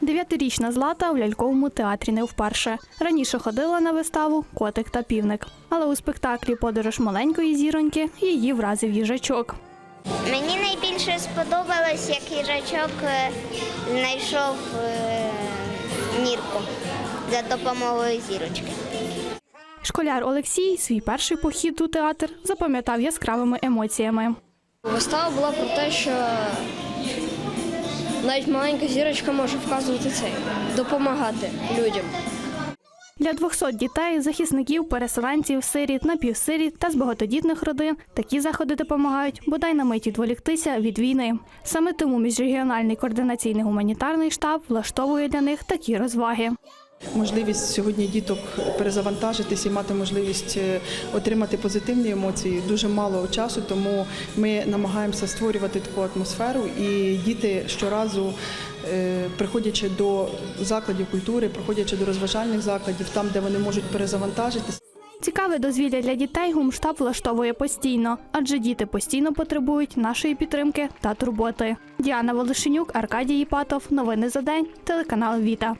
Дев'ятирічна Злата в ляльковому театрі не вперше. Раніше ходила на виставу Котик та півник. Але у спектаклі Подорож маленької зіроньки її вразив їжачок. Мені найбільше сподобалось, як їжачок е, знайшов е, нірку за допомогою зірочки. Школяр Олексій свій перший похід у театр запам'ятав яскравими емоціями. Вистава була про те, що навіть маленька зірочка може вказувати цей, допомагати людям. Для 200 дітей, захисників, переселенців, сиріт, напівсиріт та з багатодітних родин такі заходи допомагають бодай на мить відволіктися від війни. Саме тому міжрегіональний координаційний гуманітарний штаб влаштовує для них такі розваги. Можливість сьогодні діток перезавантажитись і мати можливість е, отримати позитивні емоції дуже мало часу, тому ми намагаємося створювати таку атмосферу. І діти щоразу, е, приходячи до закладів культури, приходячи до розважальних закладів, там де вони можуть перезавантажитись. Цікаве дозвілля для дітей гумштаб влаштовує постійно, адже діти постійно потребують нашої підтримки та турботи. Діана Волошенюк, Аркадій Іпатов. Новини за день. Телеканал Віта.